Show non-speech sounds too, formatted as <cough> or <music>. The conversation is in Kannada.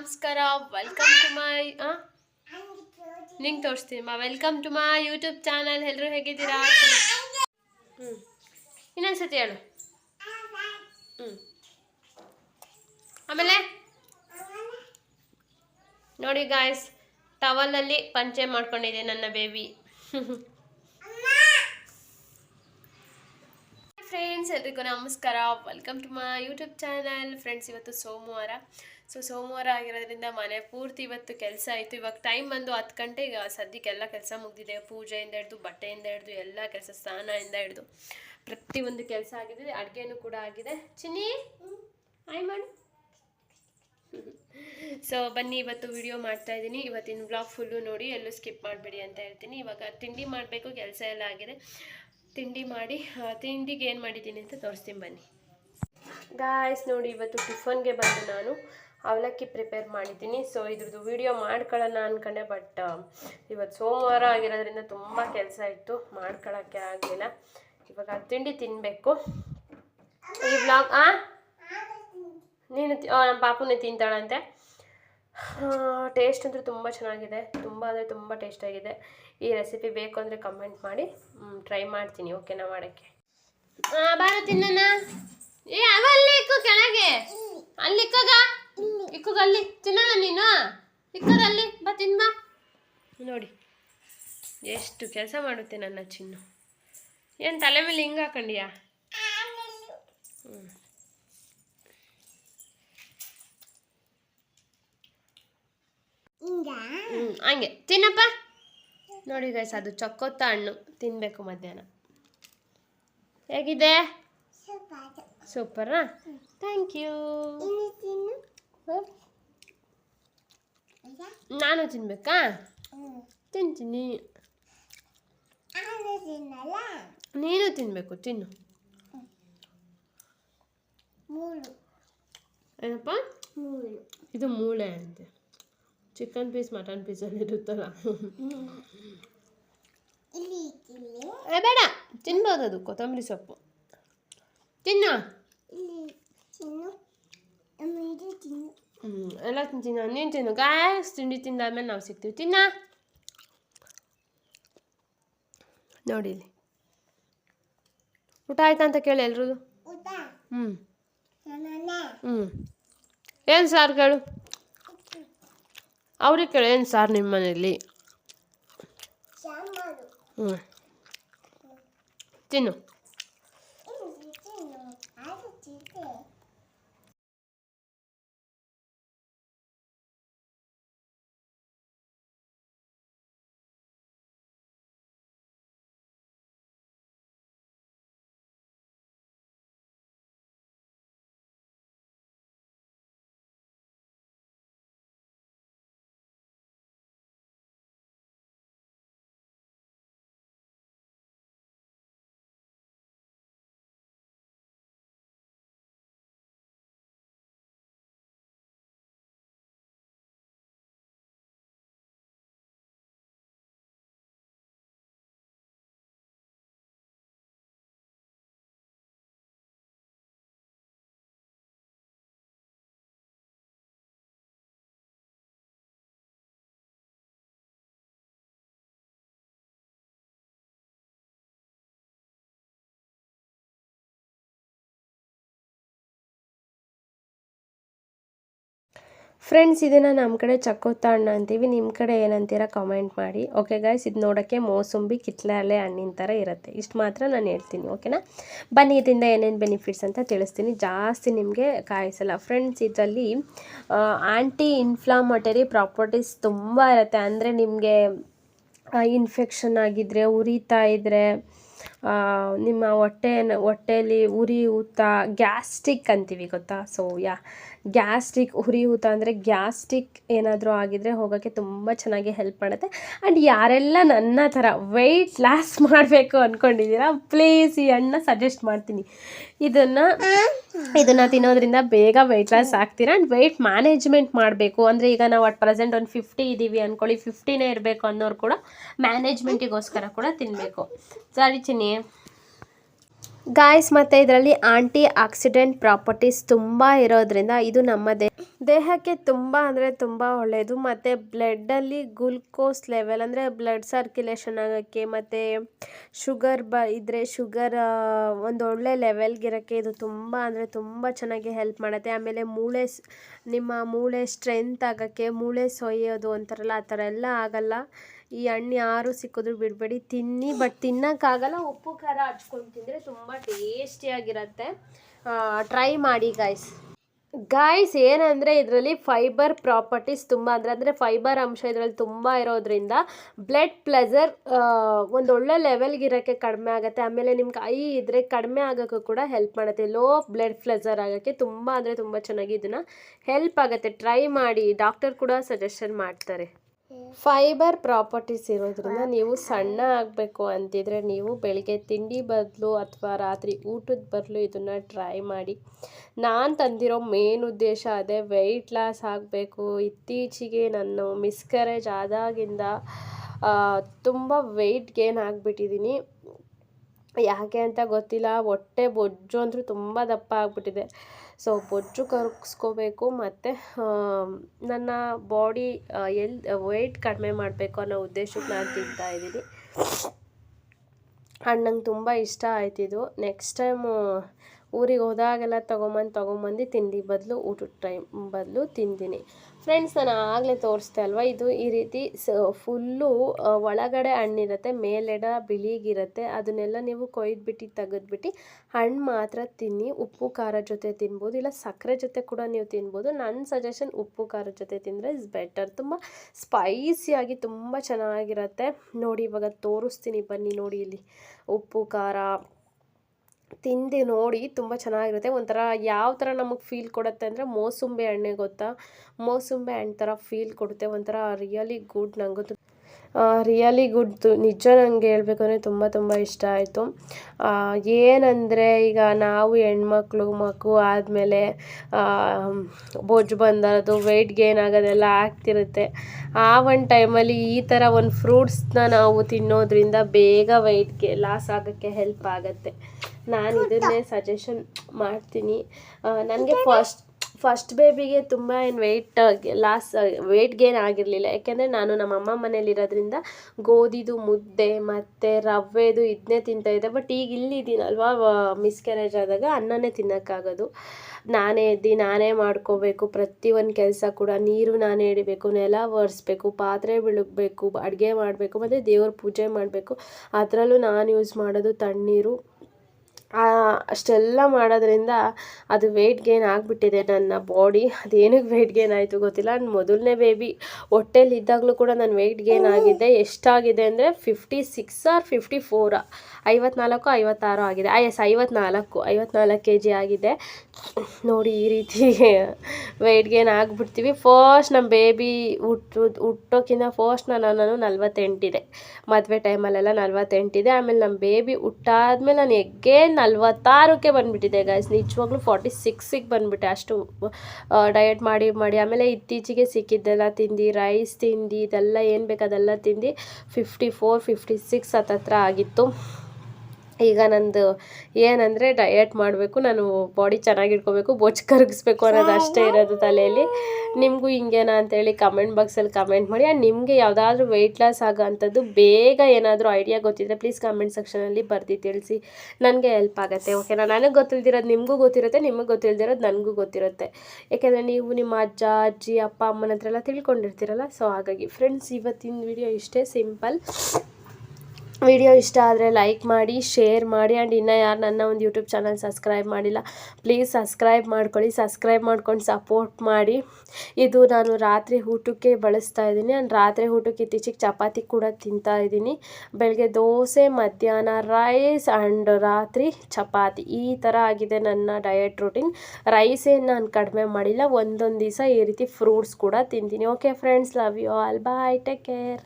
ನಮಸ್ಕಾರ ವೆಲ್ಕಮ್ ಟು ಮೈ ನಿಂಗೆ ತೋರಿಸ್ತೀನಿ, ಮಾ welcome to my YouTube channel ಎಲ್ಲರೂ ಹೇಗಿದ್ದೀರಾ? ಹ್ಞೂ ಇನ್ನೊಂದ್ಸತಿ ಹೇಳು. ಹ್ಞೂ ಆಮೇಲೆ? ನೋಡಿ ಗಾಯ್ಸ್ ಟವಲಲ್ಲಿ ಪಂಚೆ ಮಾಡ್ಕೊಂಡಿದೆ ನನ್ನ ಬೇಬಿ ಫ್ರೆಂಡ್ಸ್ ಎಲ್ರಿಗೂ ನಮಸ್ಕಾರ. Welcome to my YouTube channel friends ಇವತ್ತು ಸೋಮವಾರ. ಸೊ ಸೋಮವಾರ ಆಗಿರೋದ್ರಿಂದ ಮನೆ ಪೂರ್ತಿ ಇವತ್ತು ಕೆಲಸ ಆಯಿತು. ಇವಾಗ ಟೈಮ್ ಬಂದು ಹತ್ತು ಗಂಟೆಗೆ ಸದ್ಯಕ್ಕೆಲ್ಲ ಕೆಲಸ ಮುಗಿದಿದೆ. ಪೂಜೆಯಿಂದ ಹಿಡ್ದು, ಬಟ್ಟೆಯಿಂದ ಹಿಡ್ದು, ಎಲ್ಲ ಕೆಲಸ ಸ್ನಾನದಿಂದ ಹಿಡಿದು. ಪ್ರತಿಯೊಂದು ಕೆಲಸ ಆಗಿದೆ. ಅಡುಗೆನೂ ಕೂಡ ಆಗಿದೆ. ಚಿನ್ನಿ? ಆಯ್ ಮಾಡು ಸೊ ಬನ್ನಿ, ಇವತ್ತು ವಿಡಿಯೋ ಮಾಡ್ತಾ ಇದ್ದೀನಿ. ಇವತ್ತಿನ ಬ್ಲಾಗ್ ಫುಲ್ಲು ನೋಡಿ, ಎಲ್ಲೂ ಸ್ಕಿಪ್ ಮಾಡಬೇಡಿ ಅಂತ ಹೇಳ್ತೀನಿ. ಇವಾಗ ತಿಂಡಿ ಮಾಡಬೇಕು, ಕೆಲಸ ಎಲ್ಲ ಆಗಿದೆ. ತಿಂಡಿ ಮಾಡಿ ತಿಂಡಿಗೆ ಏನು ಮಾಡಿದ್ದೀನಿ ಅಂತ ತೋರಿಸ್ತೀನಿ ಬನ್ನಿ. ಗಾಯ್ಸ್ ನೋಡಿ, ಇವತ್ತು ಟಿಫನ್ಗೆ ಬಂದು ನಾನು. ಅವಲಕ್ಕಿ ಪ್ರಿಪೇರ್ ಮಾಡಿದ್ದೀನಿ. ಸೊ ಇದ್ರದ್ದು ವಿಡಿಯೋ ಮಾಡ್ಕೊಳ್ಳೋಣ ಅಂದ್ಕೊಂಡೆ ಬಟ್ ಇವತ್ತು ಸೋಮವಾರ ಆಗಿರೋದ್ರಿಂದ ತುಂಬ ಕೆಲಸ ಇತ್ತು. ಮಾಡ್ಕೊಳ್ಳೋಕ್ಕೆ ಆಗಲಿಲ್ಲ. ಇವಾಗ ತಿಂಡಿ ತಿನ್ನಬೇಕು ಈ ಬ್ಲಾಗ್ ಆ? ನೀನು ನಮ್ಮ ಪಾಪುನೇ ತಿಂತಾಳಂತೆ. ಟೇಸ್ಟ್ ಅಂದರೆ ತುಂಬ ಚೆನ್ನಾಗಿದೆ. ತುಂಬ ಅಂದರೆ ತುಂಬ ಟೇಸ್ಟಾಗಿದೆ ಈ ರೆಸಿಪಿ ಬೇಕು ಅಂದರೆ ಕಮೆಂಟ್ ಮಾಡಿ ಟ್ರೈ ಮಾಡ್ತೀನಿ. ಓಕೆನಾ ಮಾಡೋಕ್ಕೆ. ಬಾರ ತಿನ್ನೋಣ ಏ, ಅವ ಅಲ್ಲಿ ಕೆಳಗೆ. ಅಲ್ಲಿ ಇಕ್ಕಗ ಇಕ್ಕಗ ಅಲ್ಲಿ ತಿನ್ನಲ್ಲ ನೀನು? ಇಕ್ಕದಲ್ಲಿ ಬಾ ತಿನ್ ಬಾ ನೋಡಿ ಎಷ್ಟು ಕೆಲಸ ಮಾಡುತ್ತೆ ನನ್ನ ಚಿನ್ನು. ಏನು ತಲೆ ಮೇಲೆ ಹಿಂಗೆ ಹಾಕೊಂಡಿಯಾ? ಹ್ಞೂ ಹ್ಞೂ ಹಂಗೆ. ತಿನ್ನಪ್ಪ. ನೋಡಿ ಗೈಸ್ ಅದು ಚೊಕ್ಕೊತ್ತ ಹಣ್ಣು. ತಿನ್ನಬೇಕು ಮಧ್ಯಾಹ್ನ. ಹೇಗಿದೆ? ಸೂಪರಾ ಥ್ಯಾಂಕ್ ಯು ನಾನು ತಿನ್ಬೇಕಾ? ತಿಂತೀನಿ. ನೀನು ತಿನ್ನಬೇಕು ತಿನ್ನು. ಏನಪ್ಪ? ಇದು ಮೂಳೆ ಅಂತೆ. ಚಿಕನ್ ಪೀಸ್ ಮಟನ್ ಪೀಸ್ ಅಲ್ಲಿ ಇರುತ್ತಲ್ಲ. ಬೇಡ. ತಿನ್ಬೋದು ಅದು ಕೊತ್ತಂಬರಿ ಸೊಪ್ಪು. ತಿನ್ನು. ಹ್ಞೂ ಎಲ್ಲ ತಿಂತೀನಿ ನೀನು ತಿನ್ನು ಗಾಯಸ್ ತಿಂಡಿ ತಿಂದಾದ್ಮೇಲೆ ನಾವು ಸಿಗ್ತೀವಿ ತಿನ್ನ ನೋಡಿ ಇಲ್ಲಿ ಊಟ ಆಯ್ತಾ ಅಂತ ಕೇಳಿ ಎಲ್ರೂ ಹ್ಞೂ ಹ್ಞೂ ಏನು ಸಾರು ಕೇಳು ಅವ್ರಿಗೆ ಕೇಳು ಏನು ಸಾರು ನಿಮ್ಮ ಮನೆಯಲ್ಲಿ ಹ್ಞೂ ತಿನ್ನು ಫ್ರೆಂಡ್ಸ್ ಇದನ್ನು ನಮ್ಮ ಕಡೆ ಚಕ್ಕೋತ ಹಣ್ಣು ಅಂತೀವಿ. ನಿಮ್ಮ ಕಡೆ ಏನಂತೀರ ಕಮೆಂಟ್ ಮಾಡಿ. ಓಕೆ ಗಾಯ್ಸ್ ಇದು ನೋಡೋಕ್ಕೆ ಮೋಸಂಬಿ ಕಿತ್ಲೆ ಹಣ್ಣಿನ ಥರ ಇರುತ್ತೆ. ಇಷ್ಟು ಮಾತ್ರ ನಾನು ಹೇಳ್ತೀನಿ ಓಕೆನಾ ಬನ್ನಿ, ಇದರಿಂದ ಏನೇನು ಬೆನಿಫಿಟ್ಸ್ ಅಂತ ತಿಳಿಸ್ತೀನಿ. ಜಾಸ್ತಿ ನಿಮಗೆ ಕಾಯಿಸಲ್ಲ. ಫ್ರೆಂಡ್ಸ್ ಇದರಲ್ಲಿ ಆ್ಯಂಟಿ ಇನ್ಫ್ಲಾಮಟರಿ ಪ್ರಾಪರ್ಟೀಸ್ ತುಂಬ ಇರುತ್ತೆ. ಅಂದರೆ ನಿಮಗೆ ಇನ್ಫೆಕ್ಷನ್ ಆಗಿದ್ದರೆ ಉರಿತಾ ಇದ್ದರೆ ನಿಮ್ಮ ಹೊಟ್ಟೆ ಹೊಟ್ಟೆಯಲ್ಲಿ ಉರಿ ಊತ, ಗ್ಯಾಸ್ಟ್ರಿಕ್ ಅಂತೀವಿ ಗೊತ್ತಾ? ಸೊ ಯಾ ಗ್ಯಾಸ್ಟ್ರಿಕ್, ಉರಿ ಊತ ಅಂದರೆ ಗ್ಯಾಸ್ಟ್ರಿಕ್ ಏನಾದರೂ ಆಗಿದ್ರೆ ಹೋಗೋಕ್ಕೆ ತುಂಬ ಚೆನ್ನಾಗಿ ಹೆಲ್ಪ್ ಮಾಡುತ್ತೆ. ಆ್ಯಂಡ್ ಯಾರೆಲ್ಲ ನನ್ನ ಥರ ವೆಯ್ಟ್ ಲಾಸ್ <laughs> ಮಾಡಬೇಕು ಅಂದ್ಕೊಂಡಿದ್ದೀರಾ ಪ್ಲೀಸ್ ಈ ಹಣ್ಣನ್ನ ಸಜೆಸ್ಟ್ ಮಾಡ್ತೀನಿ. ಇದನ್ನು ಇದನ್ನು ತಿನ್ನೋದ್ರಿಂದ ಬೇಗ ವೆಯ್ಟ್ ಲಾಸ್ ಆಗ್ತೀರಾ? ಆ್ಯಂಡ್ ವೆಯ್ಟ್ ಮ್ಯಾನೇಜ್ಮೆಂಟ್ ಮಾಡಬೇಕು. ಅಂದರೆ ಈಗ ನಾವು ಅಟ್ ಪ್ರೆಸೆಂಟ್ ಒಂದು ಫಿಫ್ಟಿ ಇದ್ದೀವಿ ಅಂದ್ಕೊಳ್ಳಿ ಫಿಫ್ಟಿನೇ ಇರಬೇಕು ಅನ್ನೋರು ಕೂಡ ಮ್ಯಾನೇಜ್ಮೆಂಟಿಗೋಸ್ಕರ ಕೂಡ ತಿನ್ನಬೇಕು ಸರಿ ಚಿನ್ನಿ ಗಾಯ್ಸ್ ಮತ್ತು ಇದರಲ್ಲಿ ಆಂಟಿ ಆಕ್ಸಿಡೆಂಟ್ ಪ್ರಾಪರ್ಟೀಸ್ ತುಂಬ ಇರೋದ್ರಿಂದ ಇದು ನಮ್ಮ ದೇ, ದೇಹಕ್ಕೆ ತುಂಬ ಅಂದರೆ ತುಂಬ ಒಳ್ಳೆಯದು ಮತ್ತು ಬ್ಲಡ್ಡಲ್ಲಿ ಗ್ಲುಕೋಸ್ ಲೆವೆಲ್ ಅಂದರೆ ಬ್ಲಡ್ ಸರ್ಕ್ಯುಲೇಷನ್ ಆಗೋಕ್ಕೆ ಮತ್ತು ಶುಗರ್ ಬ ಇದ್ದರೆ ಶುಗರ್ ಒಂದು ಒಳ್ಳೆ ಲೆವೆಲ್ಗಿರೋಕ್ಕೆ ಇದು ತುಂಬ ಅಂದರೆ ತುಂಬ ಚೆನ್ನಾಗಿ ಹೆಲ್ಪ್ ಮಾಡುತ್ತೆ. ಆಮೇಲೆ ಮೂಳೆ ನಿಮ್ಮ ಮೂಳೆ ಸ್ಟ್ರೆಂತ್ ಆಗೋಕ್ಕೆ ಮೂಳೆ ಸೊಯ್ಯೋದು ಅಂತಾರಲ್ಲ, ಆ ಥರ ಎಲ್ಲ ಆಗಲ್ಲ. ಈ ಹಣ್ಣು ಯಾರು ಸಿಕ್ಕಿದ್ರು ಬಿಡಬೇಡಿ. ತಿನ್ನಿ ಬಟ್ ತಿನ್ನೋಕ್ಕಾಗಲ್ಲ. ಉಪ್ಪು, ಖಾರ ಹಚ್ಕೊಂಡು ತಿಂದರೆ ತುಂಬ ಟೇಸ್ಟಿಯಾಗಿರುತ್ತೆ ಟ್ರೈ ಮಾಡಿ ಗಾಯ್ಸ್ ಗಾಯ್ಸ್ ಏನಂದರೆ ಇದರಲ್ಲಿ ಫೈಬರ್ ಪ್ರಾಪರ್ಟೀಸ್ ತುಂಬ, ಅಂದರೆ ಅಂದರೆ ಫೈಬರ್ ಅಂಶ ಇದರಲ್ಲಿ ತುಂಬ ಇರೋದ್ರಿಂದ ಬ್ಲಡ್ ಪ್ಲೆಸರ್ ಒಂದು ಒಳ್ಳೆ ಲೆವೆಲ್ಗೆ ಇರೋಕ್ಕೆ ಕಡಿಮೆ ಆಗುತ್ತೆ. ಆಮೇಲೆ ನಿಮ್ಗೆ ಐ ಇದ್ದರೆ ಕಡಿಮೆ ಆಗೋಕ್ಕೂ ಕೂಡ ಹೆಲ್ಪ್ ಮಾಡುತ್ತೆ. ಲೋ ಬ್ಲಡ್ ಪ್ಲೆಸರ್ ಆಗೋಕ್ಕೆ ತುಂಬ, ಅಂದರೆ ತುಂಬ ಚೆನ್ನಾಗಿ ಇದನ್ನು ಹೆಲ್ಪ್ ಆಗುತ್ತೆ. ಟ್ರೈ ಮಾಡಿ. ಡಾಕ್ಟರ್ ಕೂಡ ಸಜೆಷನ್ ಮಾಡ್ತಾರೆ. ಫೈಬರ್ ಪ್ರಾಪರ್ಟೀಸ್ ಇರೋದ್ರಿಂದ ನೀವು ಸಣ್ಣ ಆಗಬೇಕು ಅಂತಿದ್ರೆ ನೀವು ಬೆಳಿಗ್ಗೆ ತಿಂಡಿ ಬದಲು ಅಥವಾ ರಾತ್ರಿ ಊಟದ ಬದಲು ಇದನ್ನು ಟ್ರೈ ಮಾಡಿ. ನಾನು ತಂದಿರೋ ಮೇನ್ ಉದ್ದೇಶ ಅದೇ ವೆಯ್ಟ್ ಲಾಸ್ ಆಗಬೇಕು. ಇತ್ತೀಚೆಗೆ ನಾನು ಮಿಸ್ಕರೇಜ್ ಆದಾಗಿಂದ ತುಂಬ ವೆಯ್ಟ್ ಗೇನ್ ಆಗಿಬಿಟ್ಟಿದ್ದೀನಿ ಯಾಕೆ ಅಂತ ಗೊತ್ತಿಲ್ಲ. ಹೊಟ್ಟೆ ಬೊಜ್ಜು ಅಂದರೂ ತುಂಬ ದಪ್ಪ ಆಗಿಬಿಟ್ಟಿದೆ. ಸೊ ಬೊಜ್ಜು ಕರಗಿಸ್ಕೋಬೇಕು ಮತ್ತು ನನ್ನ ಬಾಡಿ ಎಲ್ ವೆಯ್ಟ್ ಕಡಿಮೆ ಮಾಡಬೇಕು ಅನ್ನೋ ಉದ್ದೇಶಕ್ಕೆ ನಾನು ತಿಂತಾಯಿದ್ದೀನಿ ಆ್ಯಂಡ್ ನಂಗೆ ತುಂಬ ಇಷ್ಟ ಆಯ್ತಿದ್ದು ನೆಕ್ಸ್ಟ್ ಟೈಮು ಊರಿಗೆ ಹೋದಾಗೆಲ್ಲ ತೊಗೊಂಬಂದು ತೊಗೊಂಬಂದು ತಿಂಡಿ ಬದಲು, ಊಟದ ಟೈಮ್ ಬದಲು ತಿಂತೀನಿ ಫ್ರೆಂಡ್ಸ್ ನಾನು ಆಗಲೇ ತೋರಿಸ್ದೆ ಅಲ್ವಾ? ಇದು ಈ ರೀತಿ ಸ ಫುಲ್ಲು ಒಳಗಡೆ ಹಣ್ಣಿರುತ್ತೆ, ಮೇಲೆಡ ಬಿಳಿಗಿರುತ್ತೆ, ಅದನ್ನೆಲ್ಲ ನೀವು ಕೊಯ್ದುಬಿಟ್ಟು, ತೆಗೆದ್ಬಿಟ್ಟು ಹಣ್ಣು ಮಾತ್ರ ತಿನ್ನಿ. ಉಪ್ಪು, ಖಾರ ಜೊತೆ ತಿನ್ಬೋದು, ಇಲ್ಲ ಸಕ್ಕರೆ ಜೊತೆ ಕೂಡ ನೀವು ತಿನ್ಬೋದು. ನನ್ನ ಸಜೆಷನ್ ಉಪ್ಪು, ಖಾರ ಜೊತೆ ತಿಂದರೆ ಇಸ್ ಬೆಟರ್ ತುಂಬ ಸ್ಪೈಸಿಯಾಗಿ ತುಂಬ ಚೆನ್ನಾಗಿರುತ್ತೆ. ನೋಡಿ, ಇವಾಗ ತೋರಿಸ್ತೀನಿ ಬನ್ನಿ ನೋಡಿ ಇಲ್ಲಿ. ಉಪ್ಪು, ಖಾರ ತಿಂದು ನೋಡಿ ತುಂಬ ಚೆನ್ನಾಗಿರುತ್ತೆ. ಒಂಥರ ಯಾವ ಥರ ನಮಗೆ ಫೀಲ್ ಕೊಡುತ್ತೆ ಅಂದರೆ ಮೋಸುಂಬೆ ಹಣ್ಣೆ ಗೊತ್ತಾ? ಮೋಸುಂಬೆ ಹಣ್ಣು ಥರ ಫೀಲ್ ಕೊಡುತ್ತೆ. ಒಂಥರ ರಿಯಲಿ ಗುಡ್ ನನಗಂತೂ ರಿಯಲಿ ಗುಡ್ ನಿಜ ನನಗೆ ಹೇಳಬೇಕು ಅಂದರೆ ತುಂಬ ತುಂಬ ಇಷ್ಟ ಆಯಿತು. ಏನಂದರೆ ಈಗ ನಾವು ಹೆಣ್ಮಕ್ಳು ಮಗು ಆದಮೇಲೆ ಬೊಜ್ಜು ಬಂದರದು ವೆಯ್ಟ್ ಗೇನ್ ಆಗೋದೆಲ್ಲ ಆಗ್ತಿರುತ್ತೆ. ಆ ಒಂದು ಟೈಮಲ್ಲಿ ಈ ಥರ ಒಂದು ಫ್ರೂಟ್ಸ್ನ ನಾವು ತಿನ್ನೋದ್ರಿಂದ ಬೇಗ ವೆಯ್ಟ್ಗೆ ಲಾಸ್ ಆಗೋಕ್ಕೆ ಹೆಲ್ಪ್ ಆಗುತ್ತೆ. ನಾನು ಇದನ್ನೇ ಸಜೆಷನ್ ಮಾಡ್ತೀನಿ. ನನಗೆ ಫಸ್ಟ್ ಫಸ್ಟ್ ಬೇಬಿಗೆ ತುಂಬ ಏನು ವೆಯ್ಟ್ ಲಾಸ್ ವೆಯ್ಟ್ ಗೇನ್ ಆಗಿರಲಿಲ್ಲ. ಯಾಕೆಂದರೆ ನಾನು ನಮ್ಮ ಅಮ್ಮ ಮನೇಲಿರೋದ್ರಿಂದ ಗೋಧಿದು ಮುದ್ದೆ ಮತ್ತು ರವೆದು ಇದನ್ನೇ ತಿಂತಾಯಿದ್ದೆ ಬಟ್ ಈಗ ಇಲ್ಲಿದ್ದೀನಲ್ವಾ ಮಿಸ್ಕ್ಯಾರೇಜ್ ಆದಾಗ ಅನ್ನನೇ ತಿನ್ನೋಕ್ಕಾಗೋದು. ನಾನೇ ಎದ್ದು ನಾನೇ ಮಾಡ್ಕೋಬೇಕು. ಪ್ರತಿಯೊಂದು ಕೆಲಸ ಕೂಡ ನೀರು ನಾನೇ ಹಿಡಿಬೇಕು ನೆಲ ಒರೆಸ್ಬೇಕು ಪಾತ್ರೆ ಬೆಳಗಬೇಕು ಅಡುಗೆ ಮಾಡಬೇಕು ಮತ್ತು ದೇವ್ರ ಪೂಜೆ ಮಾಡಬೇಕು. ಅದರಲ್ಲೂ ನಾನು ಯೂಸ್ ಮಾಡೋದು ತಣ್ಣೀರು. ಅಷ್ಟೆಲ್ಲ ಮಾಡೋದ್ರಿಂದ ಅದು ವೆಯ್ಟ್ ಗೇನ್ ಆಗಿಬಿಟ್ಟಿದೆ ನನ್ನ ಬಾಡಿ ಅದೇನಕ್ಕೆ ವೆಯ್ಟ್ ಗೇನ್ ಆಯಿತು ಗೊತ್ತಿಲ್ಲ. ನನ್ನ ಮೊದಲನೇ ಬೇಬಿ ಹೊಟ್ಟೆಲಿ ಇದ್ದಾಗಲೂ ಕೂಡ ನಾನು ವೆಯ್ಟ್ ಗೇನ್ ಆಗಿದ್ದೆ. ಎಷ್ಟಾಗಿದೆ ಅಂದರೆ fifty six or fifty four ಐವತ್ನಾಲ್ಕು ಐವತ್ತಾರು ಆಗಿದೆ. ಐ ಎಸ್ ಐವತ್ನಾಲ್ಕು ಐವತ್ನಾಲ್ಕು ಕೆ ಜಿ ಆಗಿದೆ. ನೋಡಿ ಈ ರೀತಿ ವೆಯ್ಟ್ ಗೇನ್ ಆಗಿಬಿಡ್ತೀವಿ. ಫಸ್ಟ್ ನಮ್ಮ ಬೇಬಿ ಹುಟ್ಟು ಹುಟ್ಟೋಕ್ಕಿಂತ ಫಸ್ಟ್ ನಾನು ನಾನು ನಲ್ವತ್ತೆಂಟಿದೆ. ಮದುವೆ ಟೈಮಲ್ಲೆಲ್ಲ ನಲ್ವತ್ತೆಂಟಿದೆ. ಆಮೇಲೆ ನಮ್ಮ ಬೇಬಿ ಹುಟ್ಟಾದ್ಮೇಲೆ ನಾನು ಎಗ್ಗೆ ನಲ್ವತ್ತಾರಕ್ಕೆ ಬಂದುಬಿಟ್ಟಿದೆ ಗೈಸ್ ನಿಜವಾಗ್ಲೂ ಫಾರ್ಟಿ ಸಿಕ್ಸಿಗೆ ಬಂದುಬಿಟ್ಟೆ. ಅಷ್ಟು ಡಯಟ್ ಮಾಡಿ ಮಾಡಿ. ಆಮೇಲೆ ಇತ್ತೀಚೆಗೆ ಸಿಕ್ಕಿದ್ದೆಲ್ಲ ತಿಂದು ರೈಸ್ ತಿಂದು, ಇದೆಲ್ಲ ಏನು ಬೇಕು ಅದೆಲ್ಲ ತಿಂದು ಫಿಫ್ಟಿ ಫೋರ್ ಫಿಫ್ಟಿ ಸಿಕ್ಸ್ ಹತ್ತತ್ರ ಆಗಿತ್ತು. ಈಗ ನಂದು ಏನಂದರೆ ಡಯಟ್ ಮಾಡಬೇಕು, ನಾನು ಬಾಡಿ ಚೆನ್ನಾಗಿ ಇಟ್ಕೋಬೇಕು ಬೊಚ್ಚು ಕರಗಿಸ್ಬೇಕು ಅನ್ನೋದು ಅಷ್ಟೇ ಇರೋದು ತಲೆಯಲ್ಲಿ. ನಿಮಗೂ ಹಿಂಗೇನಾ ಅಂತೇಳಿ ಕಮೆಂಟ್ ಬಾಕ್ಸಲ್ಲಿ ಕಮೆಂಟ್ ಮಾಡಿ. ಆ್ಯಂಡ್ ನಿಮಗೆ ಯಾವುದಾದ್ರೂ ವೆಯ್ಟ್ ಲಾಸ್ ಆಗೋ ಅಂಥದ್ದು ಬೇಗ ಏನಾದರೂ ಐಡಿಯಾ ಗೊತ್ತಿದ್ದರೆ ಪ್ಲೀಸ್ ಕಮೆಂಟ್ ಸೆಕ್ಷನಲ್ಲಿ ಬರ್ದು ತಿಳಿಸಿ. ನನಗೆ ಹೆಲ್ಪ್ ಆಗುತ್ತೆ ಓಕೆನಾ ನನಗೆ ಗೊತ್ತಿಲ್ದಿರೋದು ನಿಮಗೂ ಗೊತ್ತಿರುತ್ತೆ, ನಿಮಗೆ ಗೊತ್ತಿಲ್ದಿರೋದು ನನಗೂ ಗೊತ್ತಿರುತ್ತೆ. ಯಾಕೆಂದರೆ ನೀವು ನಿಮ್ಮ ಅಜ್ಜ, ಅಜ್ಜಿ, ಅಪ್ಪ, ಅಮ್ಮನ ಹತ್ರ ಎಲ್ಲ ತಿಳ್ಕೊಂಡಿರ್ತೀರಲ್ಲ ಸೊ ಹಾಗಾಗಿ ಫ್ರೆಂಡ್ಸ್ ಇವತ್ತಿನ ವಿಡಿಯೋ ಇಷ್ಟೇ ಸಿಂಪಲ್ ವಿಡಿಯೋ ಇಷ್ಟ ಆದರೆ ಲೈಕ್ ಮಾಡಿ, ಶೇರ್ ಮಾಡಿ ಆ್ಯಂಡ್ ಇನ್ನೂ ಯಾರು ನನ್ನ ಒಂದು ಯೂಟ್ಯೂಬ್ ಚಾನಲ್ ಸಬ್ಸ್ಕ್ರೈಬ್ ಮಾಡಿಲ್ಲ ಪ್ಲೀಸ್ ಸಬ್ಸ್ಕ್ರೈಬ್ ಮಾಡ್ಕೊಳ್ಳಿ. ಸಬ್ಸ್ಕ್ರೈಬ್ ಮಾಡ್ಕೊಂಡು ಸಪೋರ್ಟ್ ಮಾಡಿ. ಇದು ನಾನು ರಾತ್ರಿ ಊಟಕ್ಕೆ ಬಳಸ್ತಾ ಇದ್ದೀನಿ. ಆ್ಯಂಡ್ ರಾತ್ರಿ ಊಟಕ್ಕೆ ಇತ್ತೀಚೆಗೆ ಚಪಾತಿ ಕೂಡ ತಿಂತಾ ಇದ್ದೀನಿ. ಬೆಳಗ್ಗೆ ದೋಸೆ, ಮಧ್ಯಾಹ್ನ ರೈಸ್ ಆ್ಯಂಡ್ ರಾತ್ರಿ ಚಪಾತಿ. ಈ ಥರ ಆಗಿದೆ ನನ್ನ ಡಯಟ್ ರೂಟೀನ್ ರೈಸೇ ನಾನು ಕಡಿಮೆ ಮಾಡಿಲ್ಲ. ಒಂದೊಂದು ದಿವಸ ಈ ರೀತಿ ಫ್ರೂಟ್ಸ್ ಕೂಡ ತಿಂತೀನಿ. Okay friends love you all bye take care